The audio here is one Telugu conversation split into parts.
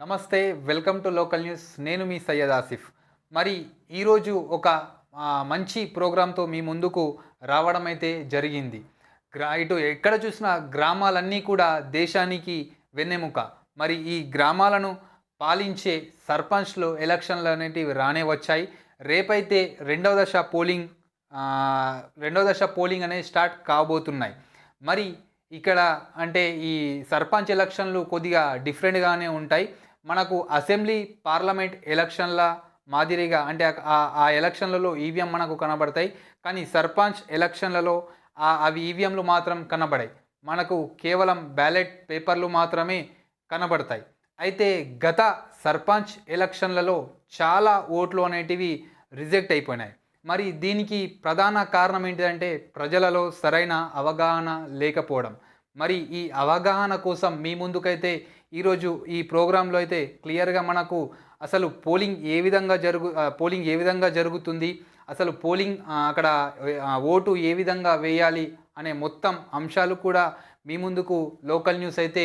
నమస్తే వెల్కమ్ టు లోకల్ న్యూస్. నేను మీ సయ్యద్ ఆసిఫ్. మరి ఈరోజు ఒక మంచి ప్రోగ్రాంతో మీ ముందుకు రావడం అయితే జరిగింది. గ్రా ఇటు ఎక్కడ చూసినా గ్రామాలన్నీ కూడా దేశానికి వెన్నెముక. మరి ఈ గ్రామాలను పాలించే సర్పంచ్లు ఎలక్షన్లు అనేటివి రానే వచ్చాయి. రేపైతే రెండవ దశ పోలింగ్ రెండవ దశ పోలింగ్ అనేది స్టార్ట్ కాబోతున్నాయి. మరి ఇక్కడ అంటే ఈ సర్పంచ్ ఎలక్షన్లు కొద్దిగా డిఫరెంట్గానే ఉంటాయి. మనకు అసెంబ్లీ పార్లమెంట్ ఎలక్షన్ల మాదిరిగా అంటే ఆ- ఆ ఎలక్షన్లలో ఈవీఎం మనకు కనబడతాయి. కానీ సర్పంచ్ ఎలక్షన్లలో అవి ఈవీఎంలు మాత్రం కనబడాయి. మనకు కేవలం బ్యాలెట్ పేపర్లు మాత్రమే కనబడతాయి. అయితే గత సర్పంచ్ ఎలక్షన్లలో చాలా ఓట్లు అనేటివి రిజెక్ట్ అయిపోయినాయి. మరి దీనికి ప్రధాన కారణం ఏంటిదంటే ప్రజలలో సరైన అవగాహన లేకపోవడం. మరి ఈ అవగాహన కోసం మీ ముందుకైతే ఈరోజు ఈ ప్రోగ్రాంలో అయితే క్లియర్గా మనకు అసలు పోలింగ్ ఏ విధంగా జరుగు పోలింగ్ ఏ విధంగా జరుగుతుంది అసలు పోలింగ్ అక్కడ ఓటు ఏ విధంగా వేయాలి అనే మొత్తం అంశాలు కూడా మీ ముందుకు లోకల్ న్యూస్ అయితే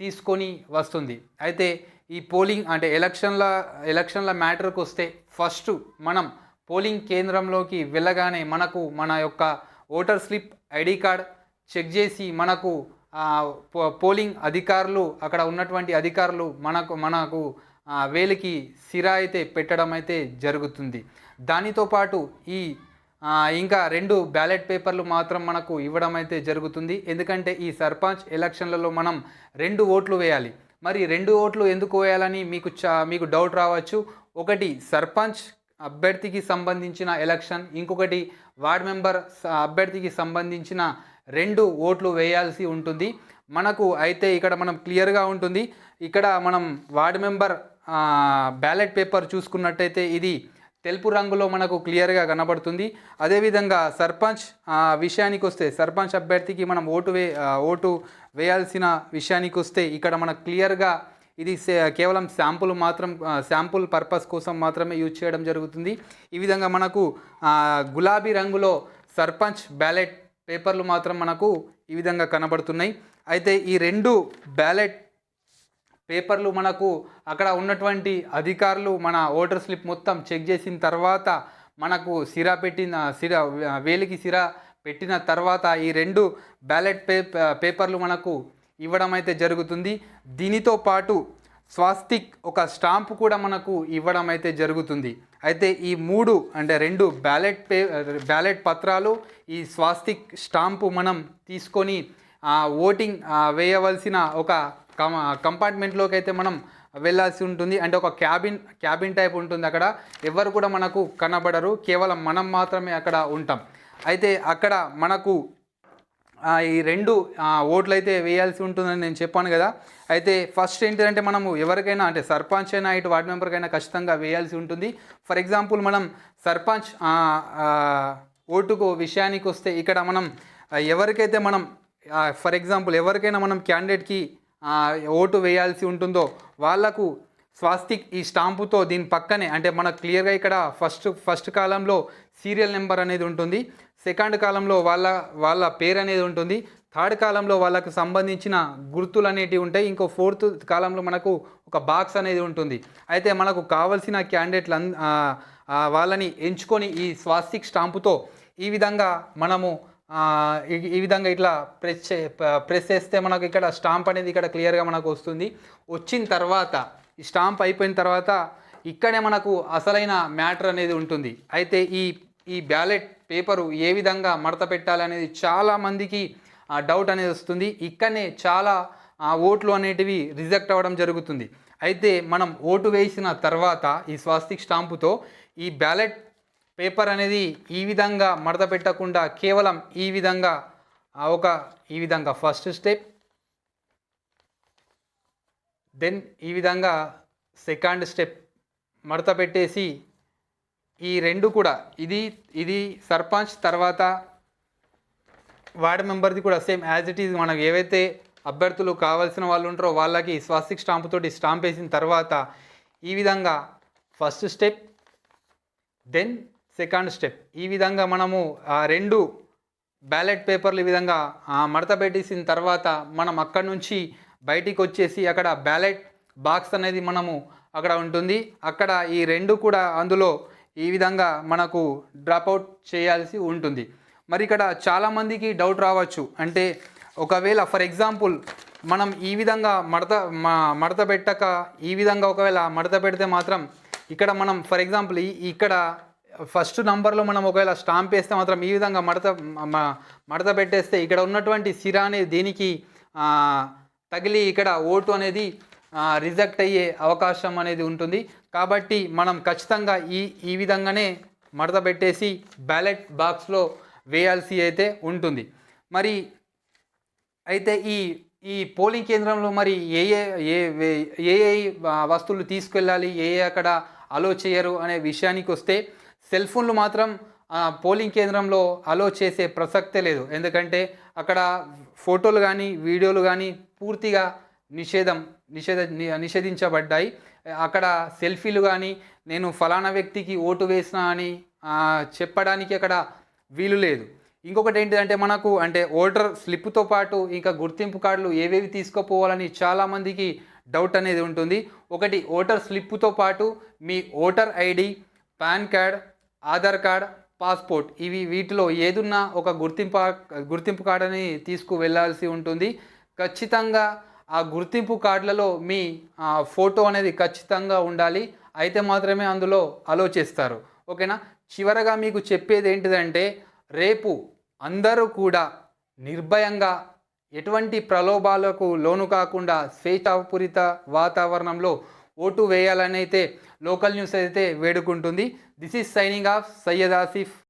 తీసుకొని వస్తుంది. అయితే ఈ పోలింగ్ అంటే ఎలక్షన్ల ఎలక్షన్ల మ్యాటర్కి వస్తే ఫస్ట్ మనం పోలింగ్ కేంద్రంలోకి వెళ్ళగానే మనకు మన యొక్క voter slip ID card check చేసి మనకు పో- పోలింగ్ అధికారులు అక్కడ ఉన్నటువంటి అధికారులు మనకు మనకు వేలికి సిరా అయితే పెట్టడం అయితే జరుగుతుంది. దానితో పాటు ఈ ఇంకా రెండు బ్యాలెట్ పేపర్లు మాత్రం మనకు ఇవ్వడం అయితే జరుగుతుంది. ఎందుకంటే ఈ సర్పంచ్ ఎలక్షన్లలో మనం రెండు ఓట్లు వేయాలి. మరి రెండు ఓట్లు ఎందుకు వేయాలని మీకు చా మీకు డౌట్ రావచ్చు. ఒకటి సర్పంచ్ అభ్యర్థికి సంబంధించిన ఎలక్షన్. ఇంకొకటి వార్డ్ మెంబర్ స- అభ్యర్థికి సంబంధించిన రెండు ఓట్లు వేయాల్సి ఉంటుంది. మనకు అయితే ఇక్కడ మనం క్లియర్గా ఉంటుంది. ఇక్కడ మనం వార్డ్ మెంబర్ బ్యాలెట్ పేపర్ చూసుకున్నట్టయితే ఇది తెలుపు రంగులో మనకు క్లియర్గా కనబడుతుంది. అదేవిధంగా సర్పంచ్ విషయానికి వస్తే సర్పంచ్ అభ్యర్థికి మనం ఓటు వే ఓటు వేయాల్సిన విషయానికి వస్తే ఇక్కడ మనకు క్లియర్గా ఇది కేవలం శాంపుల్ మాత్రం శాంపుల్ పర్పస్ కోసం మాత్రమే యూజ్ చేయడం జరుగుతుంది. ఈ విధంగా మనకు గులాబీ రంగులో సర్పంచ్ బ్యాలెట్ పేపర్లు మాత్రం మనకు ఈ విధంగా కనబడుతున్నాయి. అయితే ఈ రెండు బ్యాలెట్ పేపర్లు మనకు అక్కడ ఉన్నటువంటి అధికారులు మన ఓటర్ స్లిప్ మొత్తం చెక్ చేసిన తర్వాత మనకు సిరా పెట్టిన సిరా వేలికి సిరా పెట్టిన తర్వాత ఈ రెండు బ్యాలెట్ పేపర్లు మనకు ఇవ్వడం అయితే జరుగుతుంది. దీనితో పాటు స్వాస్తిక్ ఒక స్టాంప్ కూడా మనకు ఇవ్వడం అయితే జరుగుతుంది. అయితే ఈ మూడు అంటే రెండు బ్యాలెట్ పే బ్యాలెట్ పత్రాలు ఈ స్వాస్తిక్ స్టాంపు మనం తీసుకొని ఓటింగ్ వేయవలసిన ఒక కమ కంపార్ట్మెంట్లోకి అయితే మనం వెళ్ళాల్సి ఉంటుంది. అంటే ఒక క్యాబిన్ క్యాబిన్ టైప్ ఉంటుంది అక్కడ. ఎవరు కూడా మనకు కనబడరు. కేవలం మనం మాత్రమే అక్కడ ఉంటాం. అయితే అక్కడ మనకు ఈ రెండు ఓట్లు అయితే వేయాల్సి ఉంటుందని నేను చెప్పాను కదా. అయితే ఫస్ట్ ఏంటిదంటే మనము ఎవరికైనా అంటే సర్పంచ్ అయినా ఇటు వార్డు మెంబర్కైనా ఖచ్చితంగా వేయాల్సి ఉంటుంది. ఫర్ ఎగ్జాంపుల్ మనం సర్పంచ్ ఓటుకు విషయానికి వస్తే ఇక్కడ మనం ఎవరికైతే మనం ఫర్ ఎగ్జాంపుల్ ఎవరికైనా మనం క్యాండిడేట్కి ఓటు వేయాల్సి ఉంటుందో వాళ్ళకు స్వాస్తిక్ ఈ స్టాంపుతో దీని పక్కనే అంటే మనకు క్లియర్గా ఇక్కడ ఫస్ట్ ఫస్ట్ కాలంలో సీరియల్ నెంబర్ అనేది ఉంటుంది. సెకండ్ కాలంలో వాళ్ళ వాళ్ళ పేరు అనేది ఉంటుంది. థర్డ్ కాలంలో వాళ్ళకు సంబంధించిన గుర్తులు అనేటివి ఉంటాయి. ఇంకో ఫోర్త్ కాలంలో మనకు ఒక బాక్స్ అనేది ఉంటుంది. అయితే మనకు కావలసిన క్యాండిడేట్లు అన్- వాళ్ళని ఎంచుకొని ఈ స్వాస్తిక్ స్టాంపుతో ఈ విధంగా మనము ఈ- విధంగా ఇట్లా ప్రెస్ చే ప్రెస్ చేస్తే మనకు ఇక్కడ స్టాంప్ అనేది ఇక్కడ క్లియర్గా మనకు వస్తుంది. వచ్చిన తర్వాత ఈ స్టాంప్ అయిపోయిన తర్వాత ఇక్కడే మనకు అసలైన మ్యాటర్ అనేది ఉంటుంది. అయితే ఈ ఈ బ్యాలెట్ పేపరు ఏ విధంగా మడత పెట్టాలి అనేది చాలా మందికి డౌట్ అనేది వస్తుంది. ఇక్కడనే చాలా ఓట్లు అనేటివి రిజెక్ట్ అవ్వడం జరుగుతుంది. అయితే మనం ఓటు వేసిన తర్వాత ఈ స్వాస్తిక్ స్టాంపుతో ఈ బ్యాలెట్ పేపర్ అనేది ఈ విధంగా మడత పెట్టకుండా కేవలం ఈ విధంగా ఒక ఈ విధంగా ఫస్ట్ స్టెప్ దెన్ ఈ విధంగా సెకండ్ స్టెప్ మడత పెట్టేసి ఈ రెండు కూడా ఇది ఇది సర్పంచ్ తర్వాత వార్డ్ మెంబర్ది కూడా సేమ్ యాజ్ ఇట్ ఈజ్ మనకు ఏవైతే అభ్యర్థులు కావాల్సిన వాళ్ళు ఉంటారో వాళ్ళకి స్వాస్తిక్ స్టాంప్ తోటి స్టాంప్ వేసిన తర్వాత ఈ విధంగా first step then second step. ఈ విధంగా మనము ఆ రెండు బ్యాలెట్ పేపర్లు ఈ విధంగా ఆ, మడత పెట్టేసిన తర్వాత మనం అక్కడి నుంచి బయటికి వచ్చేసి అక్కడ బ్యాలెట్ బాక్స్ అనేది మనము అక్కడ ఉంటుంది. అక్కడ ఈ రెండు కూడా అందులో ఈ విధంగా మనకు డ్రాప్అవుట్ చేయాల్సి ఉంటుంది. మరి ఇక్కడ చాలామందికి డౌట్ రావచ్చు. అంటే ఒకవేళ ఫర్ ఎగ్జాంపుల్ మనం ఈ విధంగా మడత మడత పెట్టక ఈ విధంగా ఒకవేళ మడత పెడితే మాత్రం ఇక్కడ మనం ఫర్ ఎగ్జాంపుల్ ఈ ఇక్కడ ఫస్ట్ నంబర్లో మనం ఒకవేళ స్టాంప్ వేస్తే మాత్రం ఈ విధంగా మడత మడత పెట్టేస్తే ఇక్కడ ఉన్నటువంటి సిరా అనేది దీనికి తగిలి ఇక్కడ ఓటు అనేది రిజెక్ట్ అయ్యే అవకాశం అనేది ఉంటుంది. కాబట్టి మనం ఖచ్చితంగా ఈ ఈ విధంగానే మడత పెట్టేసి బ్యాలెట్ బాక్స్లో వేయాల్సి అయితే ఉంటుంది. మరి అయితే ఈ ఈ పోలింగ్ కేంద్రంలో మరి ఏ ఏ ఏ వే- ఏ వస్తువులు తీసుకెళ్ళాలి ఏ ఏ అక్కడ అలో చేయరు అనే విషయానికి వస్తే సెల్ ఫోన్లు మాత్రం పోలింగ్ కేంద్రంలో అలో చేసే ప్రసక్తే లేదు. ఎందుకంటే అక్కడ ఫోటోలు కానీ వీడియోలు కానీ పూర్తిగా నిషేధం నిషేధ నిషేధించబడ్డాయి. అక్కడ సెల్ఫీలు కానీ నేను ఫలానా వ్యక్తికి ఓటు వేసిన అని చెప్పడానికి అక్కడ వీలు లేదు. ఇంకొకటి ఏంటిదంటే మనకు అంటే ఓటర్ స్లిప్తో పాటు ఇంకా గుర్తింపు కార్డులు ఏవేవి తీసుకోపోవాలని చాలామందికి డౌట్ అనేది ఉంటుంది. ఒకటి ఓటర్ స్లిప్తో పాటు మీ voter ID pan card Aadhaar card passport. ఇవి వీటిలో ఏదున్నా ఒక గుర్తింపు గుర్తింపు కార్డుని తీసుకు ఉంటుంది. ఖచ్చితంగా ఆ గుర్తింపు కార్డులలో మీ ఆ, ఫోటో అనేది ఖచ్చితంగా ఉండాలి. అయితే మాత్రమే అందులో అలో చేస్తారు. ఓకేనా? చివరగా మీకు చెప్పేది ఏంటిదంటే రేపు అందరూ కూడా నిర్భయంగా ఎటువంటి ప్రలోభాలకు లోను కాకుండా స్వేచ్ఛాపూరిత వాతావరణంలో ఓటు వేయాలని అయితే లోకల్ న్యూస్ అయితే వేడుకుంటుంది. This is signing off Syed Asif